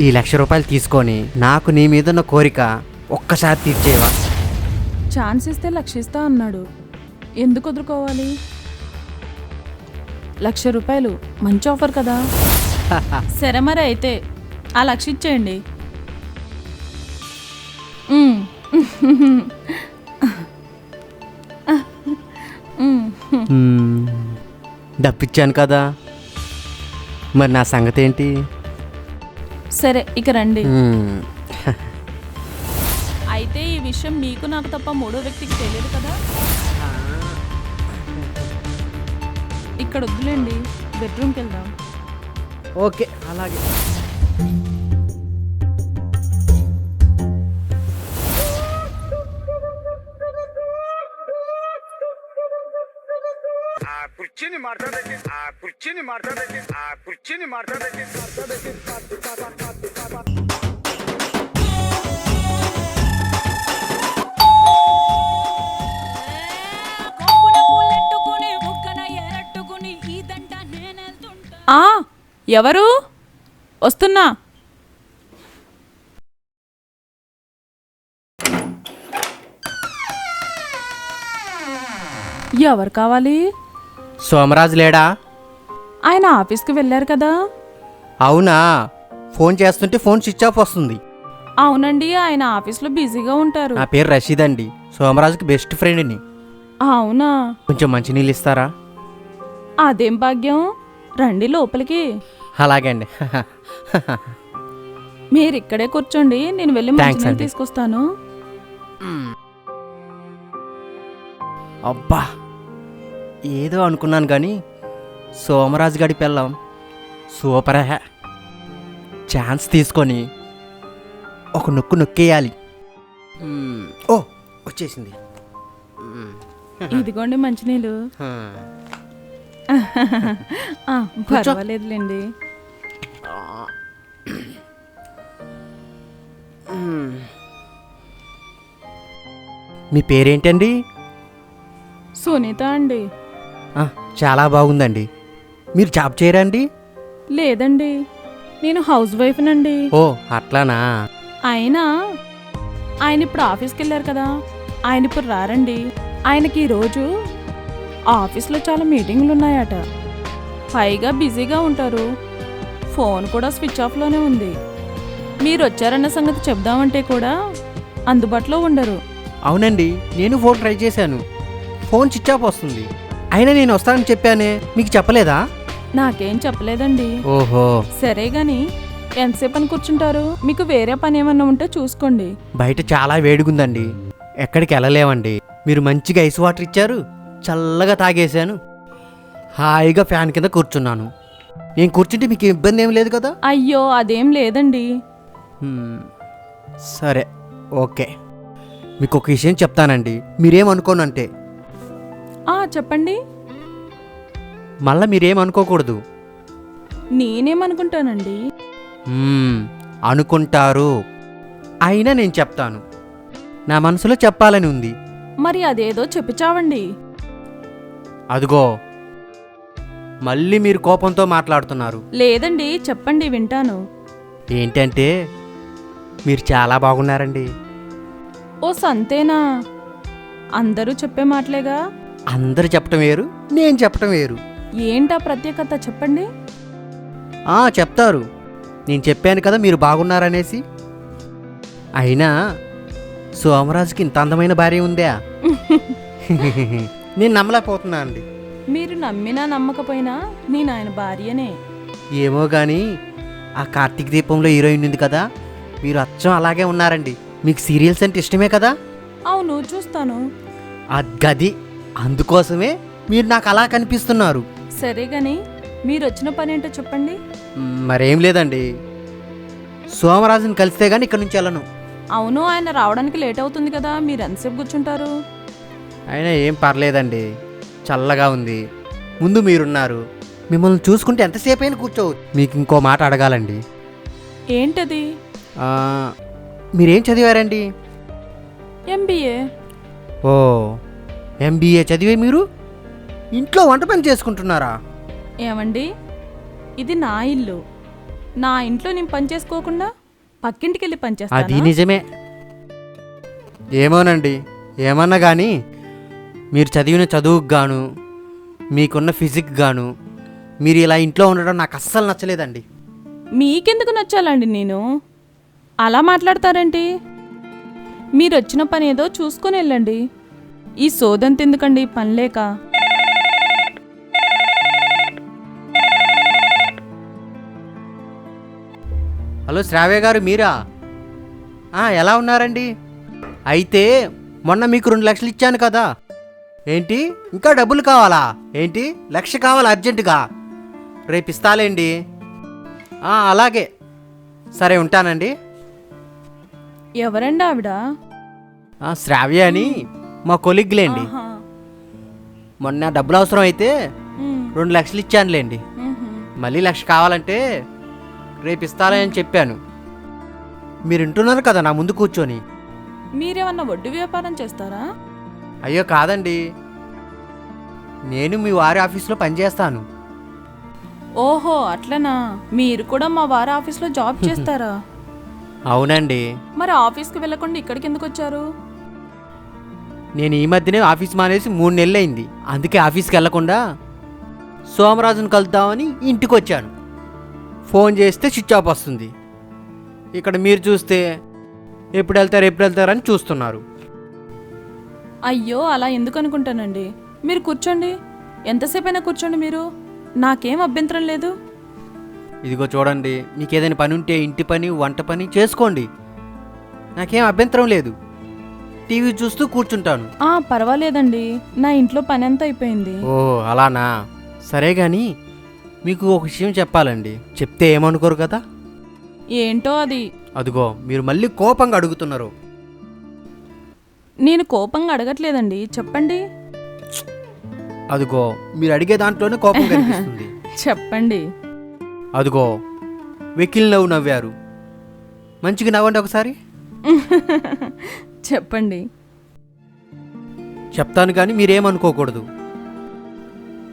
ఈ లక్ష రూపాయలు తీసుకొని నాకు నీ మీద ఉన్న కోరిక ఒక్కసారి తీర్చేవా ఛాన్స్ ఇస్తే లక్షిస్తా అన్నాడు. ఎందుకు వదులుకోవాలి? లక్ష రూపాయలు మంచి ఆఫర్ కదా? సరే మరి అయితే ఆ లక్ష ఇచ్చేయండి. మ్మ్. డబ్బిచ్చాను కదా. మరి నా సంగతి ఏంటి సరే ఇక రండి. అయితే ఈ విషయం మీకు నాకు తప్ప మూడో వ్యక్తికి తెలియదు కదా? ఇక్కడ వద్దులేండి బెడ్రూమ్కి వెళ్దాం. ఓకే అలాగే. కుర్చీని మాట్లాడండి ఆ కుర్చీని మార్చబెట్టి ఆ కుర్చీని మార్చబెట్టి ఎవరు? వస్తున్నా. ఎవరు కావాలి? సోమరాజు లేడా? ఆయన ఆఫీస్కి వెళ్ళారు కదా. అవునా? ఫోన్ చేస్తుంటే ఫోన్ స్విచ్ ఆఫ్ వస్తుంది. అవునండి ఆయన ఆఫీస్లో బిజీగా ఉంటారు. నా పేరు రషీద్ అండి. సోమరాజుకి బెస్ట్ ఫ్రెండ్ని. అవునా? కొంచెం మంచినీళ్ళు ఇస్తారా? అదేం భాగ్యం? రండి లోపలికి. అలాగే అండి. మీరు ఇక్కడే కూర్చోండి నేను వెళ్ళి Thanks మంచినీళ్ళు అండి. తీసుకొస్తాను. అబ్బా! ఏదో అనుకున్నాను కానీ సోమరాజు గడి పెళ్ళం సూపర్ హే. ఛాన్స్ తీసుకొని ఒక నొక్కు నొక్కేయాలి. ఓ వచ్చేసింది. ఇదిగోండి మంచినీళ్ళు. హా. ఆ, పర్వాలేదులేండి. మీ పేరేంటండి? సునీత అండి. చాలా బాగుందండి. మీరు జాబ్ చేయరా అండి? లేదండి. నేను హౌస్ వైఫ్నండి. ఓ అట్లానా? అయినా ఆయన ఇప్పుడు ఆఫీస్కి వెళ్ళారు కదా. ఆయన ఇప్పుడు రారండి. ఆయనకి ఈరోజు ఆఫీస్లో చాలా మీటింగ్లు ఉన్నాయట పైగా బిజీగా ఉంటారు. ఫోన్ కూడా స్విచ్ ఆఫ్లోనే ఉంది. మీరు వచ్చారన్న సంగతి చెప్దామంటే కూడా అందుబాటులో ఉండరు. అవునండి నేను ఫోన్ ట్రై చేశాను. ఫోన్ స్విచ్ ఆఫ్ వస్తుంది. అయినా నేను వస్తానని చెప్పానే మీకు చెప్పలేదా? నాకేం చెప్పలేదండి. ఓహో. సరే గాని ఎంతసేపు అని కూర్చుంటారు? మీకు వేరే పని ఏమన్నా ఉంటే చూసుకోండి. బయట చాలా వేడిగుందండి. ఎక్కడికి వెళ్ళలేమండి. మీరు మంచిగా ఐస్ వాటర్ ఇచ్చారు చల్లగా తాగేశాను. హాయిగా ఫ్యాన్ కింద కూర్చున్నాను. నేను కూర్చుంటే మీకు ఇబ్బంది ఏం లేదు కదా? అయ్యో అదేం లేదండి. సరే ఓకే. మీకు ఒక విషయం చెప్తానండి. మీరేమనుకోనంటే చెప్పండి. మళ్ళీ మీరేమనుకోకూడదు. నేనేమనుకుంటానండి? మ్మ్, అనుకుంటారు. అయినా నేను చెప్తాను. నా మనసులో చెప్పాలని ఉంది. మరి అదేదో చెప్పి చావండి అదిగో. మళ్ళీ మీరు కోపంతో మాట్లాడుతున్నారు. లేదండి చెప్పండి వింటాను. ఏంటంటే మీరు చాలా బాగున్నారండి. ఓ సంతేనా? అందరూ చెప్పే మాటలేగా? అందరు చెప్పటం వేరు నేను చెప్పటం వేరు. ఏంటా ప్రత్యేకత చెప్పండి? ఆ చెప్తారు. నేను చెప్పాను కదా మీరు బాగున్నారనేసి. అయినా సోమరాజుకి ఇంత అందమైన భార్య ఉందా? నేను నమ్మలేకపోతున్నా అండి. మీరు నమ్మినా నమ్మకపోయినా నేను ఆయన భార్యనే. ఏమో కానీ ఆ కార్తీక్ దీపంలో హీరోయిన్ ఉంది కదా మీరు అచ్చం అలాగే ఉన్నారండి. మీకు సీరియల్స్ అంటే ఇష్టమే కదా? అవును చూస్తాను. గది అందుకోసమే మీరు నాకు అలా కనిపిస్తున్నారు. సరే గాని మీరు వచ్చిన పని ఏంటో చెప్పండి మరేం లేదండి. సోమరాజుని కలిస్తే కానీ ఇక్కడ నుంచి వెళ్ళను. అవును ఆయన రావడానికి లేట్ అవుతుంది కదా మీరు ఎంతసేపు కూర్చుంటారు? అయినా ఏం పర్లేదండి. చల్లగా ఉంది. ముందు మీరున్నారు. మిమ్మల్ని చూసుకుంటే ఎంతసేపు అయినా కూర్చోవచ్చు. మీకు ఇంకో మాట అడగాలండి. ఏంటది? ఆ, మీరేం చదివారండి? ఎంబీఏ. ఓ ఎంబీఏ చదివే మీరు? ఇంట్లో వంట పని చేసుకుంటున్నారా? ఏమండి? ఇది నా ఇల్లు. నా ఇంట్లో నేను పని చేసుకోకుండా పక్కింటికి వెళ్ళి పని అది నిజమే. ఏమోనండి. ఏమన్నా కానీ మీరు చదివిన చదువుకు గాను మీకున్న ఫిజిక్ గాను మీరు ఇలా ఇంట్లో ఉండడం నాకు అస్సలు నచ్చలేదండి. మీకెందుకు నచ్చాలండి నేను? అలా మాట్లాడతారేంటి? మీరు వచ్చిన పని ఏదో చూసుకొని వెళ్ళండి. ఈ సోదంత ఎందుకండి పని లేక? హలో శ్రావ్య గారు మీరా? ఎలా ఉన్నారండి? అయితే మొన్న మీకు రెండు లక్షలు ఇచ్చాను కదా. ఏంటి? ఇంకా డబ్బులు కావాలా? ఏంటి? లక్ష కావాలా అర్జెంటుగా. రేపు ఇస్తాలేండి. అలాగే. సరే ఉంటానండి. ఎవరండి ఆవిడ? శ్రావ్య అని. మా కొలిగ్లేండి. మొన్న డబ్బులు అవసరం అయితే రెండు లక్షలు ఇచ్చానులేండి. మళ్ళీ లక్ష కావాలంటే రేపు ఇస్తానని అని చెప్పాను. మీరు వింటున్నారు కదా నా ముందు కూర్చొని. మీరేమన్నా వడ్డీ వ్యాపారం చేస్తారా? అయ్యో కాదండి. నేను మీ వారి ఆఫీస్లో పనిచేస్తాను. ఓహో అట్లనా? మీరు కూడా మా వారి ఆఫీస్లో జాబ్ చేస్తారా? అవునండి. మరి ఆఫీస్కి వెళ్ళకుండా ఇక్కడికి ఎందుకు వచ్చారు? నేను ఈ మధ్యనే ఆఫీస్ మానేసి మూడు నెలలు అయింది అందుకే ఆఫీస్కి వెళ్ళకుండా సోమరాజును కలుద్దామని ఇంటికి వచ్చాను ఫోన్ చేస్తే స్విచ్ ఆఫ్ వస్తుంది. ఇక్కడ మీరు చూస్తే ఎప్పుడు వెళ్తారు ఎప్పుడు వెళ్తారని చూస్తున్నారు. అయ్యో అలా ఎందుకు అనుకుంటానండి? మీరు కూర్చోండి. ఎంతసేపైనా కూర్చోండి మీరు. నాకేం అభ్యంతరం లేదు. ఇదిగో చూడండి మీకు ఏదైనా పని ఉంటే ఇంటి పని వంట పని చేసుకోండి. నాకేం అభ్యంతరం లేదు. టీవీ చూస్తూ కూర్చుంటాను. ఆ పర్వాలేదండి. నా ఇంట్లో పని అంతా అయిపోయింది. ఓ అలానా? సరే కానీ మీకు ఒక విషయం చెప్పాలండి. చెప్తే ఏమనుకోరు కదా? ఏంటో అది? అదిగో మీరు మళ్ళీ కోపంగా అడుగుతున్నారు. నేను కోపంగా అడగట్లేదండి. చెప్పండి. అదిగో మీరు అడిగే దాంట్లోనే కోపం కనిపిస్తుంది. చెప్పండి. అదిగో వెకిల్ నవ్వు నవ్వారు. మంచిగా నవ్వండి ఒకసారి. చెప్పండి. చెప్తాను కానీ మీరేమనుకోకూడదు.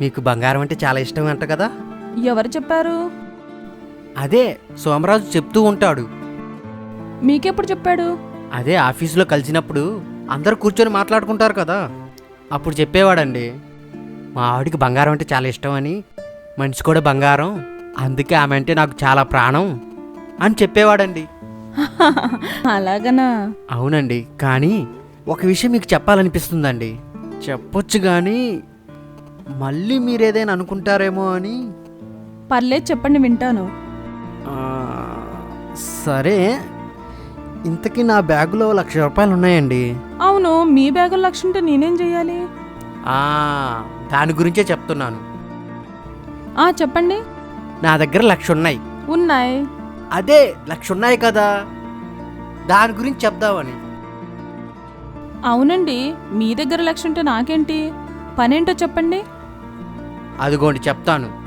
మీకు బంగారం అంటే చాలా ఇష్టం అంట కదా? ఎవరు చెప్పారు? అదే సోమరాజు చెప్తూ ఉంటాడు. మీకెప్పుడు చెప్పాడు? అదే ఆఫీసులో కలిసినప్పుడు అందరూ కూర్చొని మాట్లాడుకుంటారు కదా? అప్పుడు చెప్పేవాడండి మా ఆవిడికి బంగారం అంటే చాలా ఇష్టం అని మనిషి కూడా బంగారం. అందుకే ఆమె అంటే నాకు చాలా ప్రాణం. అని చెప్పేవాడండి. అలాగనా? అవునండి కానీ ఒక విషయం మీకు చెప్పాలనిపిస్తుందండి. చెప్పొచ్చు కానీ మళ్ళీ మీరేదైనా అనుకుంటారేమో అని. పర్లేదు చెప్పండి వింటాను. ఆ, సరే. ఇంతకీ నా బ్యాగులో లక్ష రూపాయలు ఉన్నాయండి అవును మీ బ్యాగుల లక్ష్యం ఉంటే నేనేం చెయ్యాలి ఆ, దాని గురించే చెప్తున్నాను. ఆ చెప్పండి. నా దగ్గర లక్ష ఉన్నాయి. ఉన్నాయి. అదే లక్ష ఉన్నాయి కదా. దాని గురించి చెప్దామని. అవునండి మీ దగ్గర లక్ష్యం ఉంటే నాకేంటి? పనేంటో చెప్పండి. అదిగోండి చెప్తాను.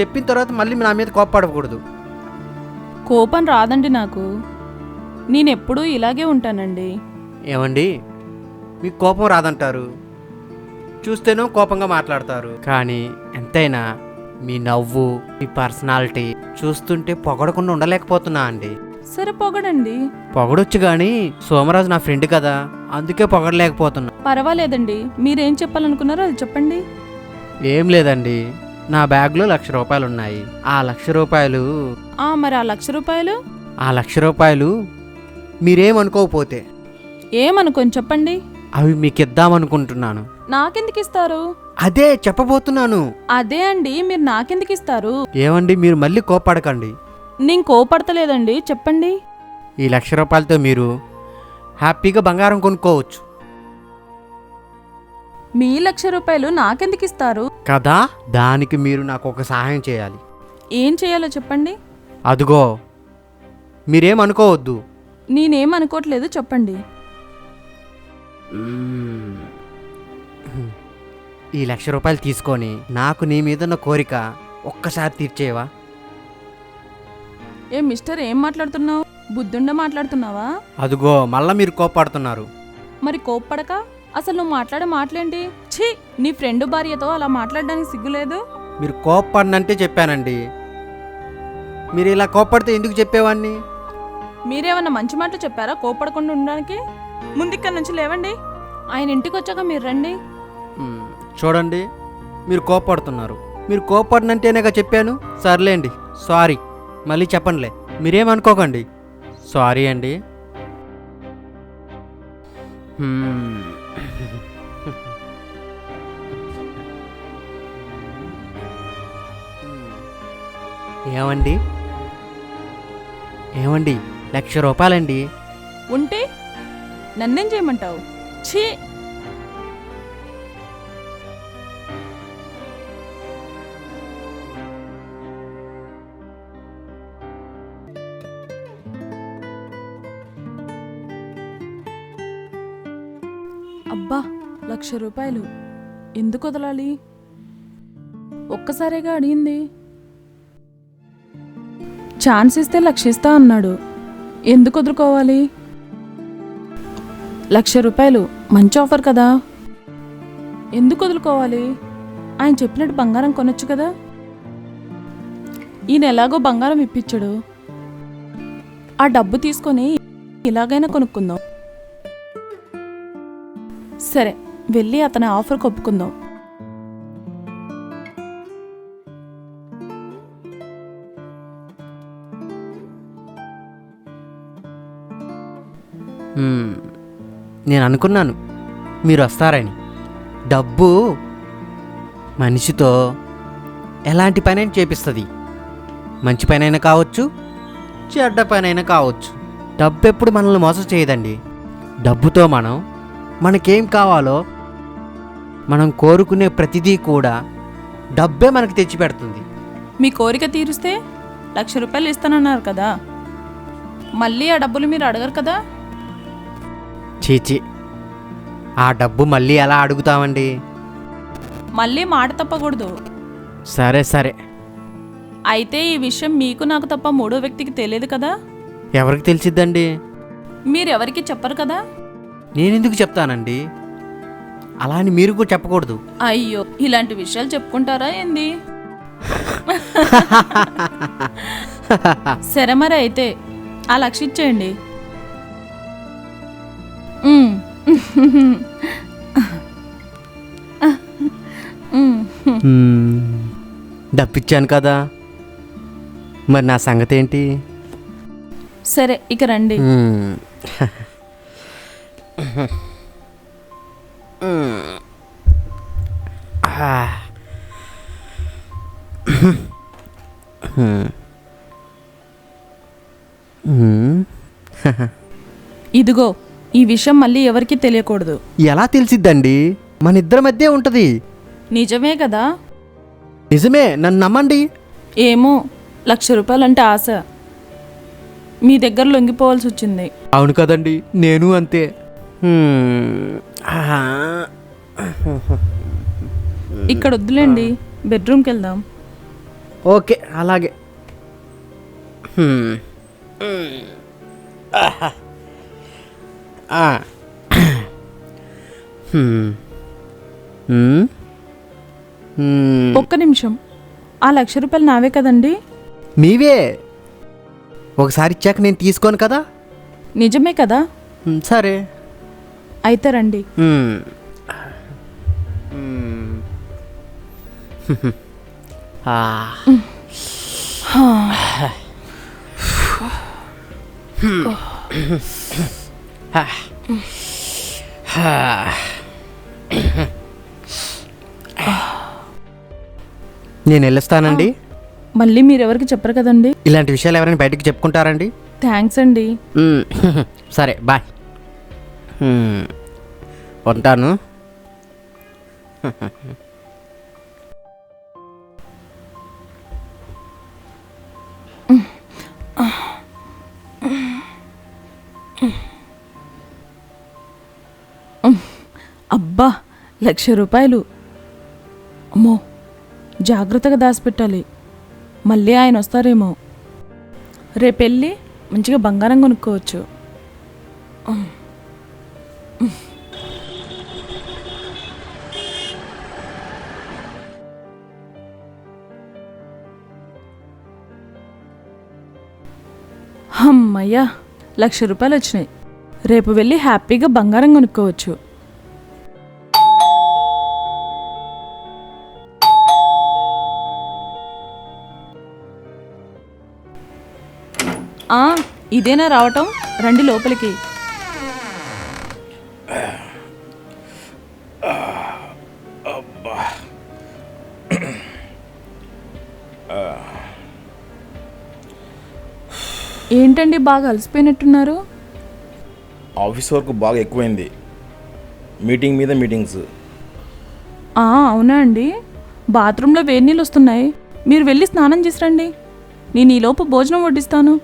చెప్పిన తర్వాత మళ్ళీ నా మీద కోప్పడకూడదు. కోపం రాదండి నాకు. నేనెప్పుడూ ఇలాగే ఉంటానండి. ఏమండి? మీకు కోపం రాదంటారు. చూస్తేనో కోపంగా మాట్లాడతారు. కానీ ఎంతైనా మీ నవ్వు మీ పర్సనాలిటీ చూస్తుంటే పొగడకుండా ఉండలేకపోతున్నా అండి. సరే పొగడండి. పొగడొచ్చు కానీ సోమరాజు నా ఫ్రెండ్ కదా అందుకే పొగడలేకపోతున్నా. పర్వాలేదండి. మీరేం చెప్పాలనుకున్నారో అది చెప్పండి. ఏం లేదండి. నా బ్యాగ్లో లక్ష రూపాయలు ఉన్నాయి. ఆ లక్ష రూపాయలు ఆ మరి ఆ లక్ష రూపాయలు? ఆ లక్ష రూపాయలు మీరేమనుకోకపోతే. ఏమనుకొని చెప్పండి. అవి మీకు ఇద్దామనుకుంటున్నాను నాకెందుకు ఇస్తారు? అదే చెప్పబోతున్నాను. అదే అండి మీరు నాకెందుకు ఇస్తారు? ఏమండి మీరు మళ్ళీ కోప్పడకండి నేను కోపడతలేదండి చెప్పండి. ఈ లక్ష రూపాయలతో మీరు హ్యాపీగా బంగారం కొనుక్కోవచ్చు. మీ లక్ష రూపాయలు నాకెందుకు ఇస్తారు? కదా దానికి మీరు నాకు ఒక సహాయం చేయాలి. ఏం చేయాలో చెప్పండి. అదిగో మీరేం అనుకోవద్దు నేనేం అనుకోవట్లేదు చెప్పండి ఈ లక్ష రూపాయలు తీసుకొని నాకు నీ మీద ఉన్న కోరిక ఒక్కసారి తీర్చేవా ఏ మిస్టర్ ఏం మాట్లాడుతున్నావు? బుద్ధుండ మాట్లాడుతున్నావా? అదిగో మళ్ళా మీరు కోప్పడుతున్నారు. మరి కోప్పడక? అసలు నువ్వు మాట్లాడే మాటలేంటి? ఛీ నీ ఫ్రెండ్ భార్యతో అలా మాట్లాడడానికి సిగ్గులేదు? మీరు కోప్పడినంటే చెప్పానండి. మీరు ఇలా కోప్పడితే ఎందుకు చెప్పేవాడిని మీరేమన్నా మంచి మాటలు చెప్పారా కోపడకుండా ఉండడానికి? ముందు ఇక్కడ నుంచి లేవండి. ఆయన ఇంటికి వచ్చాక మీరు రండి. మ్మ్. చూడండి మీరు కోప్పడుతున్నారు. మీరు కోపడినంటేనేగా చెప్పాను? సర్లేండి సారీ. మళ్ళీ చెప్పండిలే మీరేమనుకోకండి. సారీ అండి. ఏమండి? ఏమండి? లక్ష రూపాయలండి. ఉంటే నన్నేం చేయమంటావు? ఛీ! లక్ష రూపాయలు. ఎందుకు వదలాలి? ఒక్కసారిగా అడిగింది. ఛాన్స్ ఇస్తే లక్ష ఇస్తా అన్నాడు. ఎందుకు వదులుకోవాలి? లక్ష రూపాయలు మంచి ఆఫర్ కదా? ఎందుకు వదులుకోవాలి? ఆయన చెప్పినట్టు బంగారం కొనొచ్చు కదా? ఈయన ఎలాగో బంగారం ఇప్పించాడు. ఆ డబ్బు తీసుకొని ఇలాగైనా కొనుక్కుందాం. సరే. వెళ్ళి అతని ఆఫర్ కొప్పుకుందాం. నేను అనుకున్నాను. మీరు వస్తారని. డబ్బు మనిషితో ఎలాంటి పనైనా చేపిస్తుంది. మంచి పనైనా కావచ్చు చెడ్డ పనైనా కావచ్చు. డబ్బు ఎప్పుడు మనల్ని మోసం చేయదండి. డబ్బుతో మనం మనకేం కావాలో మనం కోరుకునే ప్రతిదీ కూడా డబ్బే మనకు తెచ్చిపెడుతుంది మీ కోరిక తీరుస్తే లక్ష రూపాయలు ఇస్తానన్నారు కదా. మళ్ళీ ఆ డబ్బులు మీరు అడగరు కదా? చీచి ఆ డబ్బు మళ్ళీ ఎలా అడుగుతామండి? మళ్ళీ మాట తప్పకూడదు. సరే సరే. అయితే ఈ విషయం మీకు నాకు తప్ప మూడో వ్యక్తికి తెలియదు కదా? ఎవరికి తెలిసిద్దండి? మీరెవరికి చెప్పరు కదా? నేనెందుకు చెప్తానండి? అలా అని మీరు కూడా చెప్పకూడదు అయ్యో ఇలాంటి విషయాలు చెప్పుకుంటారా ఏంది సరే మరి అయితే ఆ లక్ష ఇచ్చేయండి ఉమ్. ఉమ్. మ్మ్. డబ్బిచ్చాను కదా మరి నా సంగతి ఏంటి సరే ఇక రండి మ్మ్. ఇదిగో ఈ విషయం మళ్ళీ ఎవరికీ తెలియకూడదు. ఎలా తెలిసిద్దండి? మన ఇద్దరి మధ్య ఉంటుంది. నిజమే కదా? నిజమే నన్ను నమ్మండి. ఏమో లక్ష రూపాయలంటే ఆశ. మీ దగ్గర లొంగిపోవాల్సి వచ్చింది. అవును కదండి నేను అంతే. ఇక్కడ వద్దులేండి బెడ్రూమ్కి వెళ్దాం ఓకే అలాగే. ఒక్క నిమిషం. ఆ లక్ష రూపాయలు నావే కదండి? మీవే ఒకసారి ఇచ్చాక నేను తీసుకోను కదా? నిజమే కదా? సరే. అయితే రండి. నేను వెళ్ళొస్తానండి మళ్ళీ మీరెవరికి చెప్పరు కదండి ఇలాంటి విషయాలు ఎవరైనా బయటకు చెప్పుకుంటారండి థ్యాంక్స్ అండి. సరే బాయ్. ఉంటాను. అబ్బా లక్ష రూపాయలు. అమ్మో జాగ్రత్తగా దాచిపెట్టాలి. మళ్ళీ ఆయన వస్తారేమో. రేపెళ్ళి మంచిగా బంగారం కొనుక్కోవచ్చు. అమ్మయ్యా లక్ష రూపాయలు వచ్చినాయి. రేపు వెళ్ళి హ్యాపీగా బంగారం కొనుక్కోవచ్చు. ఇదేనా రావటం? రండి లోపలికి. ఏంటండి బాగా అలసిపోయినట్టున్నారు? ఆఫీస్ వర్క్ బాగా ఎక్కువైంది. మీటింగ్ మీద మీటింగ్స్. ఆ, అవునా అండి? బాత్రూంలో వేడి నీళ్ళు వస్తున్నాయి. మీరు వెళ్ళి స్నానం చేసి రండి నేను ఈలోపు భోజనం వడ్డిస్తాను.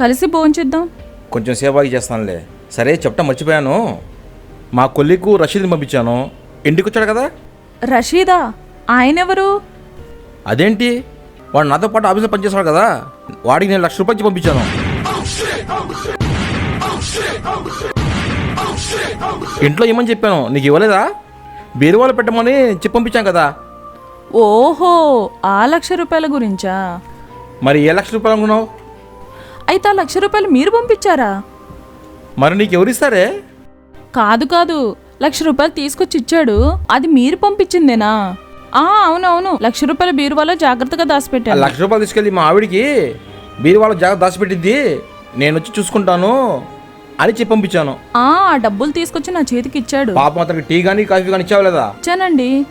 కలిసి భోంచేద్దాం కొంచెం సేవాకి చేస్తానులే. సరే చెప్పటం మర్చిపోయాను. మా కొల్లికు రషీద్ని పంపించాను. ఇంటికి వచ్చాడు కదా? రషీదా? ఆయనెవరు? అదేంటి? వాడు నాతో పాటు ఆఫీస్లో పనిచేస్తాడు కదా? వాడికి నేను లక్ష రూపాయలు ఇచ్చి పంపించాను. ఇంట్లో ఏమని చెప్పాను? నీకు ఇవ్వలేదా? బీరువాలు పెట్టమని చెప్పి పంపించాను కదా. ఓహో ఆ లక్ష రూపాయల గురించా? మరి ఏ లక్ష రూపాయలు అనుకున్నావు? అయితే ఆ లక్ష రూపాయలు మీరు పంపించారా? మరి నీకు ఎవరిస్తారే కాదు కాదు. లక్ష రూపాయలు తీసుకొచ్చి ఇచ్చాడు. అది మీరు పంపించిందేనా? ఆ అవునవును. లక్ష రూపాయల బీరువాలో జాగ్రత్తగా ఆ దాచిపెట్టాను లక్ష రూపాయలు తీసుకెళ్ళి మా ఆవిడికి బీరువాలో జాగ్రత్త దాచిపెట్టిద్ది. నేను వచ్చి చూసుకుంటాను అని చెప్పి పంపించాను. ఆ డబ్బులు తీసుకొచ్చి నా చేతికి ఇచ్చాడు. పాపం అతనికి టీ కానీ కాఫీ కానీ ఇచ్చావు లేదా? ఇచ్చానండి.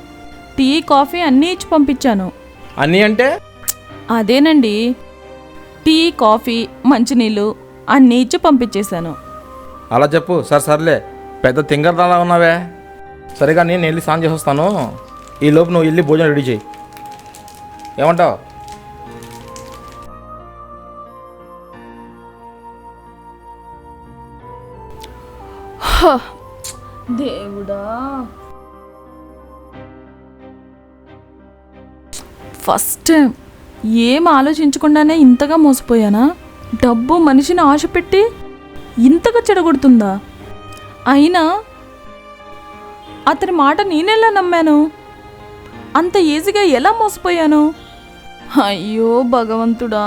టీ కాఫీ అన్నీ ఇచ్చి పంపించాను. అన్నీ అంటే? అదేనండి. టీ కాఫీ మంచినీళ్ళు అన్నీ ఇచ్చి పంపించేశాను. అలా చెప్పు. సరే సర్లే. పెద్ద తింగరదాలా ఉన్నావే. సరేగా నేను వెళ్ళి స్నానం చేసి వస్తాను. ఈ లోపు నువ్వు వెళ్ళి భోజనం రెడీ చేయి. ఏమంటావు? దేవుడా. ఫస్ట్ టైం ఏం ఆలోచించకుండానే ఇంతగా మోసపోయానా? డబ్బు మనిషిని ఆశ పెట్టి ఇంతగా చెడగొడుతుందా? అయినా అతని మాట నేనెలా నమ్మాను? అంత ఈజీగా ఎలా మోసపోయాను? అయ్యో భగవంతుడా.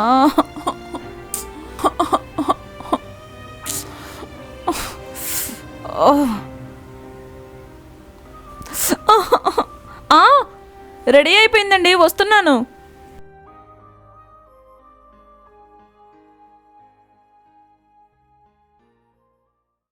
రెడీ అయిపోయిందండి వస్తున్నాను